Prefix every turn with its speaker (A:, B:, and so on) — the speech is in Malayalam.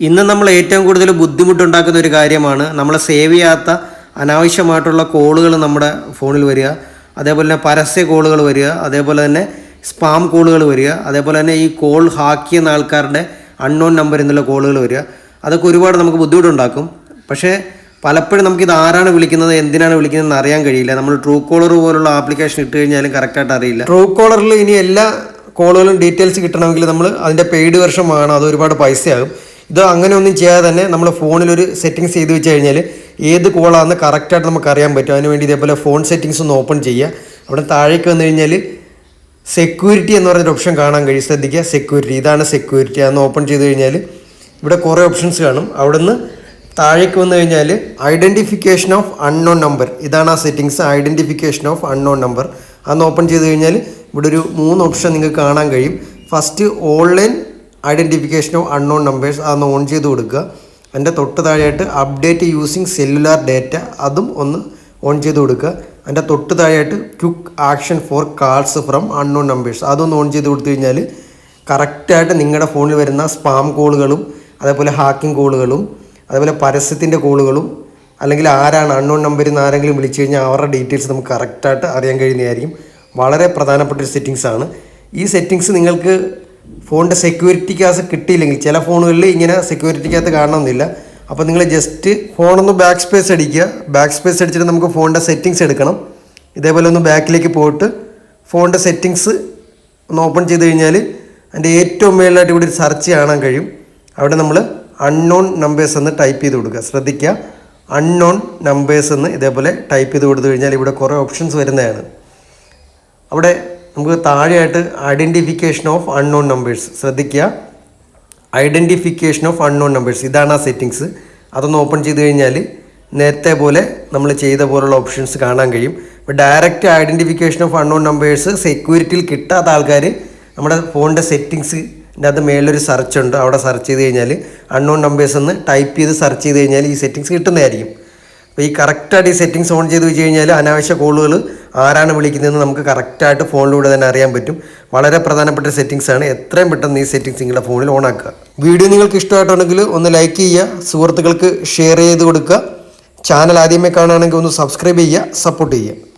A: ഇന്ന് നമ്മൾ ഏറ്റവും കൂടുതൽ ബുദ്ധിമുട്ടുണ്ടാക്കുന്ന ഒരു കാര്യമാണ് നമ്മളെ സേവ് ചെയ്യാത്ത അനാവശ്യമായിട്ടുള്ള കോളുകൾ നമ്മുടെ ഫോണിൽ വരിക അതേപോലെ തന്നെ പരസ്യ കോളുകൾ വരിക അതേപോലെ തന്നെ സ്പാം കോളുകൾ വരിക അതേപോലെ തന്നെ ഈ കോൾ ഹാക്ക് ചെയ്യുന്ന ആൾക്കാരുടെ അൺനോൺ നമ്പർ എന്നുള്ള കോളുകൾ വരിക. അതൊക്കെ ഒരുപാട് നമുക്ക് ബുദ്ധിമുട്ടുണ്ടാക്കും. പക്ഷേ പലപ്പോഴും നമുക്കിത് ആരാണ് വിളിക്കുന്നത് എന്തിനാണ് വിളിക്കുന്നത് എന്ന് അറിയാൻ കഴിയില്ല. നമ്മൾ ട്രൂ കോളർ പോലുള്ള ആപ്ലിക്കേഷൻ ഇട്ട് കഴിഞ്ഞാലും കറക്റ്റായിട്ട് അറിയില്ല. ട്രൂ കോളറിൽ ഇനി എല്ലാ കോളുകളും ഡീറ്റെയിൽസ് കിട്ടണമെങ്കിൽ നമ്മൾ അതിന്റെ പെയ്ഡ് വെർഷൻ വേണം അത് ഒരുപാട് പൈസയാകും. ഇത് അങ്ങനെ ഒന്നും ചെയ്യാതെ തന്നെ നമ്മൾ ഫോണിലൊരു സെറ്റിങ്സ് ചെയ്ത് വെച്ച് കഴിഞ്ഞാൽ ഏത് കോളാണെന്ന് കറക്റ്റായിട്ട് നമുക്ക് അറിയാൻ പറ്റും. അതിനുവേണ്ടി ഇതേപോലെ ഫോൺ സെറ്റിങ്സ് ഒന്ന് ഓപ്പൺ ചെയ്യുക. അവിടെ താഴേക്ക് വന്നു കഴിഞ്ഞാൽ സെക്യൂരിറ്റി എന്ന് പറഞ്ഞൊരു ഓപ്ഷൻ കാണാൻ കഴിയും. ശ്രദ്ധിക്കുക സെക്യൂരിറ്റി ഇതാണ് സെക്യൂരിറ്റി അതൊന്ന് ഓപ്പൺ ചെയ്ത് കഴിഞ്ഞാൽ ഇവിടെ കുറേ ഓപ്ഷൻസ് കാണും. അവിടുന്ന് താഴേക്ക് വന്നു കഴിഞ്ഞാൽ ഐഡന്റിഫിക്കേഷൻ ഓഫ് അൺനോൺ നമ്പർ ഇതാണ് ആ settings identification of unknown number അതൊന്ന് ഓപ്പൺ ചെയ്ത് കഴിഞ്ഞാൽ ഇവിടെ ഒരു മൂന്ന് ഓപ്ഷൻ നിങ്ങൾക്ക് കാണാൻ കഴിയും. First online identification of unknown numbers അതൊന്ന് ഓൺ ചെയ്ത് കൊടുക്കുക. അതിന്റെ തൊട്ട് താഴെയായിട്ട് അപ്ഡേറ്റ് യൂസിങ് സെല്ലുലാർ ഡേറ്റ അതും ഒന്ന് ഓൺ ചെയ്ത് കൊടുക്കുക. അതിന്റെ തൊട്ട് താഴെയായിട്ട് quick action for calls from unknown numbers അതൊന്ന് ഓൺ ചെയ്ത് കൊടുത്തു കഴിഞ്ഞാൽ കറക്റ്റായിട്ട് നിങ്ങളുടെ ഫോണിൽ വരുന്ന സ്പാം കോളുകളും അതേപോലെ ഹാക്കിംഗ് കോളുകളും അതേപോലെ പരസ്യത്തിന്റെ കോളുകളും അല്ലെങ്കിൽ ആരാണ് അൺനോൺ നമ്പറിൽ നിന്ന് ആരെങ്കിലും വിളിച്ചു കഴിഞ്ഞാൽ അവരുടെ ഡീറ്റെയിൽസ് നമുക്ക് കറക്റ്റായിട്ട് അറിയാൻ കഴിയുന്നതായിരിക്കും. വളരെ പ്രധാനപ്പെട്ട ഒരു സെറ്റിങ്സ് ആണ് ഈ സെറ്റിങ്സ് നിങ്ങൾക്ക് ഫോണിന്റെ സെക്യൂരിറ്റി ക്യാസ് കിട്ടിയില്ലെങ്കിൽ ചില ഫോണുകളിൽ ഇങ്ങനെ സെക്യൂരിറ്റി ക്യാത്ത് കാണണമെന്നില്ല. അപ്പോൾ നിങ്ങൾ ജസ്റ്റ് ഫോണൊന്ന് ബാക്ക് സ്പേസ് അടിക്കുക. ബാക്ക് സ്പേസ് അടിച്ചിട്ട് നമുക്ക് ഫോണിന്റെ സെറ്റിങ്സ് എടുക്കണം. ഇതേപോലെ ഒന്ന് ബാക്കിലേക്ക് പോയിട്ട് ഫോണിന്റെ സെറ്റിങ്സ് ഒന്ന് ഓപ്പൺ ചെയ്ത് കഴിഞ്ഞാൽ അതിന്റെ ഏറ്റവും മേളിലായിട്ട് ഇവിടെ ഒരു സെർച്ച് കാണാൻ കഴിയും. അവിടെ നമ്മൾ അൺനോൺ നമ്പേഴ്സ് എന്ന് ടൈപ്പ് ചെയ്ത് കൊടുക്കുക. ശ്രദ്ധിക്കുക. അൺനോൺ നമ്പേഴ്സ് എന്ന് ഇതേപോലെ ടൈപ്പ് ചെയ്ത് കൊടുത്തു കഴിഞ്ഞാൽ ഇവിടെ കുറേ ഓപ്ഷൻസ് വരുന്നതാണ്. അവിടെ നമുക്ക് താഴെയായിട്ട് ഐഡന്റിഫിക്കേഷൻ ഓഫ് അൺനോൺ നമ്പേഴ്സ് ശ്രദ്ധിക്കുക. ഐഡന്റിഫിക്കേഷൻ ഓഫ് അൺനോൺ നമ്പേഴ്സ് ഇതാണ് ആ സെറ്റിങ്സ് അതൊന്ന് ഓപ്പൺ ചെയ്ത് കഴിഞ്ഞാൽ നേരത്തെ പോലെ നമ്മൾ ചെയ്ത പോലുള്ള ഓപ്ഷൻസ് കാണാൻ കഴിയും. ഇപ്പോൾ direct identification of unknown numbers സെക്യൂരിറ്റിയിൽ കിട്ടാത്ത ആൾക്കാർ നമ്മുടെ ഫോണിന്റെ സെറ്റിങ്സിന്റെ അത് മേളിലൊരു സെർച്ച് ഉണ്ട്. അവിടെ സെർച്ച് ചെയ്ത് കഴിഞ്ഞാൽ അൺനോൺ നമ്പേഴ്സ് എന്ന് ടൈപ്പ് ചെയ്ത് സെർച്ച് ചെയ്ത് കഴിഞ്ഞാൽ ഈ സെറ്റിങ്സ് കിട്ടുന്നതായിരിക്കും. അപ്പോൾ ഈ കറക്റ്റായിട്ട് ഈ സെറ്റിങ്സ് ഓൺ ചെയ്ത് വെച്ച് കഴിഞ്ഞാൽ അനാവശ്യ കോളുകൾ ആരാണ് വിളിക്കുന്നതെന്ന് നമുക്ക് കറക്റ്റായിട്ട് ഫോണിലൂടെ തന്നെ അറിയാൻ പറ്റും. വളരെ പ്രധാനപ്പെട്ട സെറ്റിങ്സ് ആണ്. എത്രയും പെട്ടെന്ന് ഈ സെറ്റിങ്സ് നിങ്ങളുടെ ഫോണിൽ ഓൺ ആക്കുക. വീഡിയോ നിങ്ങൾക്ക് ഇഷ്ടമായിട്ടുണ്ടെങ്കിൽ ഒന്ന് ലൈക്ക് ചെയ്യുക. സുഹൃത്തുക്കൾക്ക് ഷെയർ ചെയ്ത് കൊടുക്കുക. ചാനൽ ആദ്യമേ കാണുകയാണെങ്കിൽ ഒന്ന് സബ്സ്ക്രൈബ് ചെയ്യുക. സപ്പോർട്ട് ചെയ്യുക.